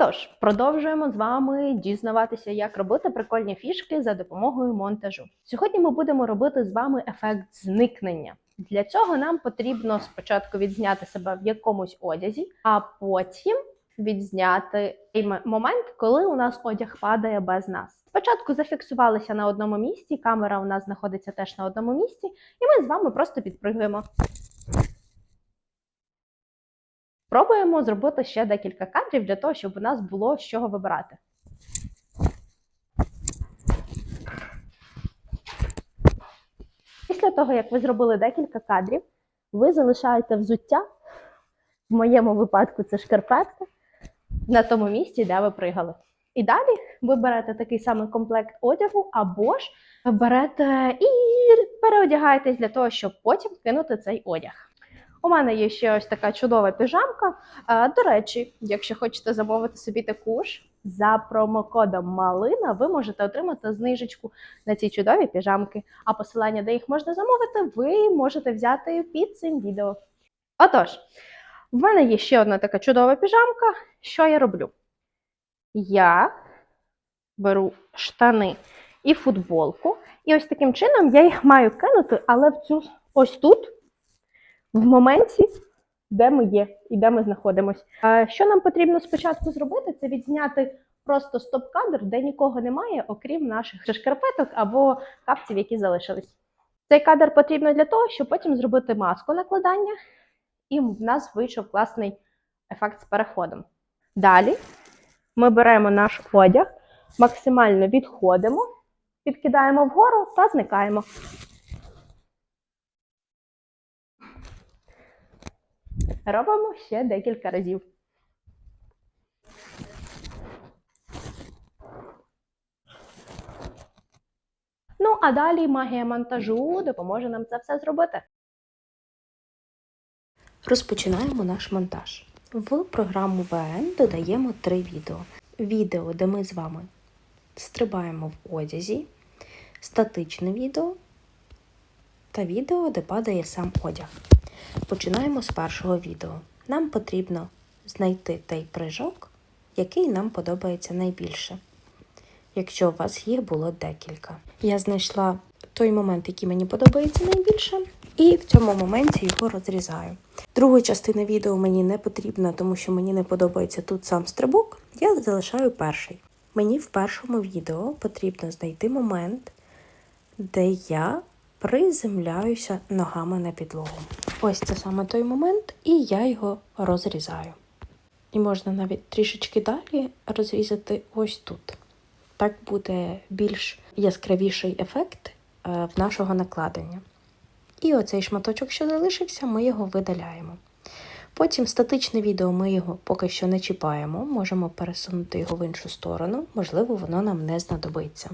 Отож, продовжуємо з вами дізнаватися, як робити прикольні фішки за допомогою монтажу. Сьогодні ми будемо робити з вами ефект зникнення. Для цього нам потрібно спочатку відзняти себе в якомусь одязі, а потім відзняти момент, коли у нас одяг падає без нас. Спочатку зафіксувалися на одному місці, камера у нас знаходиться теж на одному місці, і ми з вами просто підпригуємо. Пробуємо зробити ще декілька кадрів для того, щоб у нас було з чого вибирати. Після того, як ви зробили декілька кадрів, ви залишаєте взуття. В моєму випадку це шкарпетка на тому місці, де ви пригали. І далі ви берете такий самий комплект одягу, або ж берете і переодягаєтесь для того, щоб потім кинути цей одяг. У мене є ще ось така чудова піжамка. Е, До речі, якщо хочете замовити собі таку ж, за промокодом Малина ви можете отримати знижечку на ці чудові піжамки. А посилання, де їх можна замовити, ви можете взяти під цим відео. Отож, в мене є ще одна така чудова піжамка. Що я роблю? Я беру штани і футболку, і ось таким чином я їх маю кинути, але в цю ось тут в моменті, де ми є і де ми знаходимося. Що нам потрібно спочатку зробити, це відзняти просто стоп-кадр, де нікого немає, окрім наших шкарпеток або капців, які залишились. Цей кадр потрібно для того, щоб потім зробити маску накладання, і в нас вийшов класний ефект з переходом. Далі ми беремо наш одяг, максимально відходимо, підкидаємо вгору та зникаємо. Робимо ще декілька разів. Ну, а далі магія монтажу допоможе нам це все зробити. Розпочинаємо наш монтаж. В програму VN додаємо три відео. Відео, де ми з вами стрибаємо в одязі, статичне відео та відео, де падає сам одяг. Починаємо з першого відео. Нам потрібно знайти той прыжок, який нам подобається найбільше. Якщо у вас їх було декілька. Я знайшла той момент, який мені подобається найбільше, і в цьому моменті його розрізаю. Друга частина відео мені не потрібна, тому що мені не подобається тут сам стрибок. Я залишаю перший. Мені в першому відео потрібно знайти момент, де я приземляюся ногами на підлогу. Ось це саме той момент, і я його розрізаю. І можна навіть трішечки далі розрізати ось тут. Так буде більш яскравіший ефект е, в нашого накладення. І оцей шматочок, що залишився, ми його видаляємо. Потім статичне відео ми його поки що не чіпаємо, можемо пересунути його в іншу сторону, можливо, воно нам не знадобиться.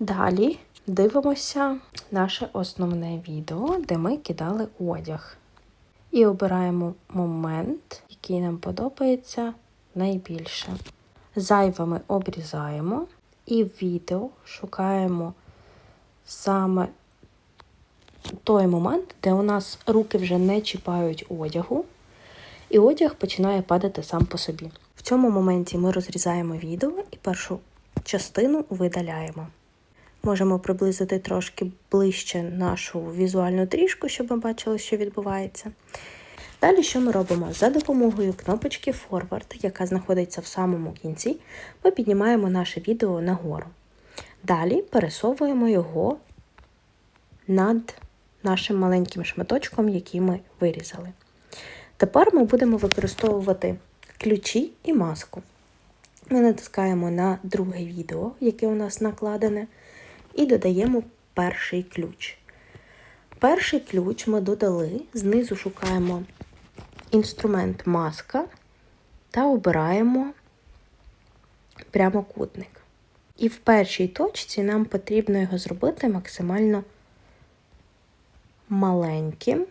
Далі дивимося наше основне відео, де ми кидали одяг. І обираємо момент, який нам подобається найбільше. Зайве ми обрізаємо і в відео шукаємо саме той момент, де у нас руки вже не чіпають одягу, і одяг починає падати сам по собі. В цьому моменті ми розрізаємо відео і першу частину видаляємо. Можемо приблизити трошки ближче нашу візуальну трішку, щоб ми бачили, що відбувається. Далі, що ми робимо? За допомогою кнопочки Forward, яка знаходиться в самому кінці, ми піднімаємо наше відео нагору. Далі пересовуємо його над нашим маленьким шматочком, який ми вирізали. Тепер ми будемо використовувати ключі і маску. Ми натискаємо на друге відео, яке у нас накладене, і додаємо перший ключ. Перший ключ ми додали, знизу шукаємо інструмент маска та обираємо прямокутник. І в першій точці нам потрібно його зробити максимально маленьким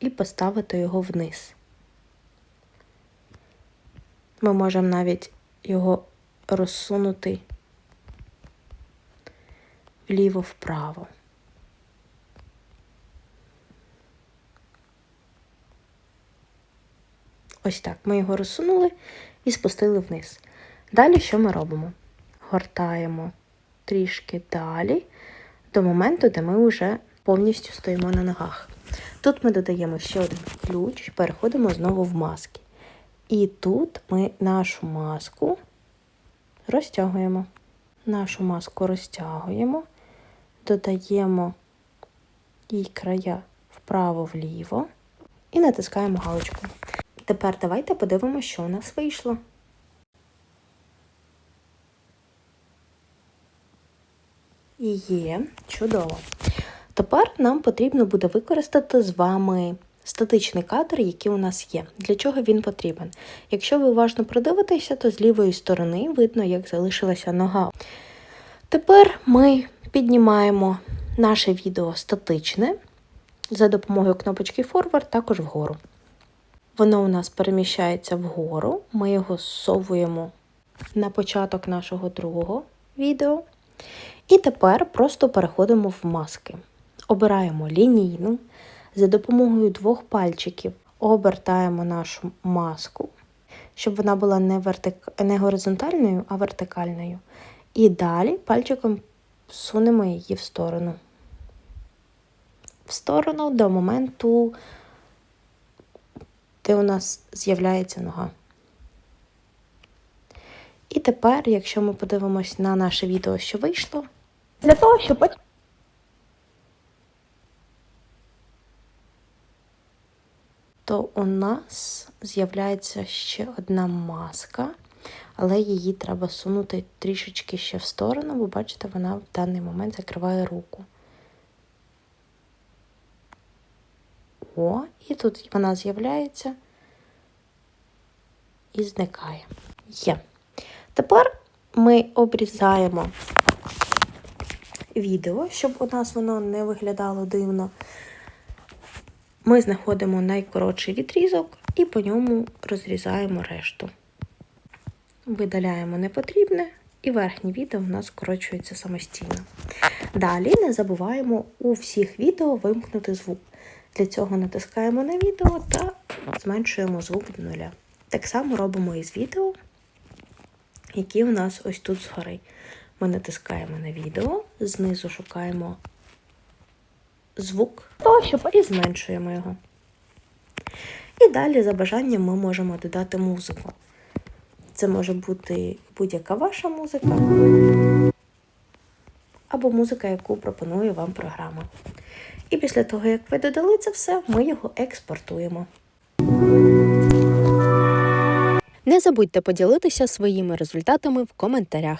і поставити його вниз. Ми можемо навіть його розсунути вліво-вправо. Ось так. Ми його розсунули і спустили вниз. Далі що ми робимо? Гортаємо трішки далі до моменту, де ми вже повністю стоїмо на ногах. Тут ми додаємо ще один ключ, переходимо знову в маски. І тут ми нашу маску розтягуємо. Нашу маску розтягуємо, додаємо її края вправо-вліво і натискаємо галочку. Тепер давайте подивимося, що у нас вийшло. І є чудово. Тепер нам потрібно буде використати з вами статичний кадр, який у нас є. Для чого він потрібен? Якщо ви уважно продивитеся, то з лівої сторони видно, як залишилася нога. Тепер ми піднімаємо наше відео статичне за допомогою кнопочки Forward також вгору. Воно у нас переміщається вгору, ми його зсовуємо на початок нашого другого відео. І тепер просто переходимо в маски. Обираємо лінійну. За допомогою двох пальчиків обертаємо нашу маску, щоб вона була не, вертик... не горизонтальною, а вертикальною. І далі пальчиком сунемо її в сторону. В сторону до моменту, де у нас з'являється нога. І тепер, якщо ми подивимось на наше відео, що вийшло, Для того, щоб потім то у нас з'являється ще одна маска, але її треба сунути трішечки ще в сторону, бо бачите, вона в даний момент закриває руку. О, і тут вона з'являється і зникає. Є. Тепер ми обрізаємо відео, щоб у нас воно не виглядало дивно. Ми знаходимо найкоротший відрізок і по ньому розрізаємо решту. Видаляємо непотрібне, і верхнє відео в нас скорочується самостійно. Далі не забуваємо у всіх відео вимкнути звук. Для цього натискаємо на відео та зменшуємо звук до нуля. Так само робимо і з відео, які у нас ось тут згори. Ми натискаємо на відео, знизу шукаємо звук і зменшуємо його. І далі, за бажанням, ми можемо додати музику. Це може бути будь-яка ваша музика, або музика, яку пропонує вам програма. І після того, як ви додали це все, ми його експортуємо. Не забудьте поділитися своїми результатами в коментарях.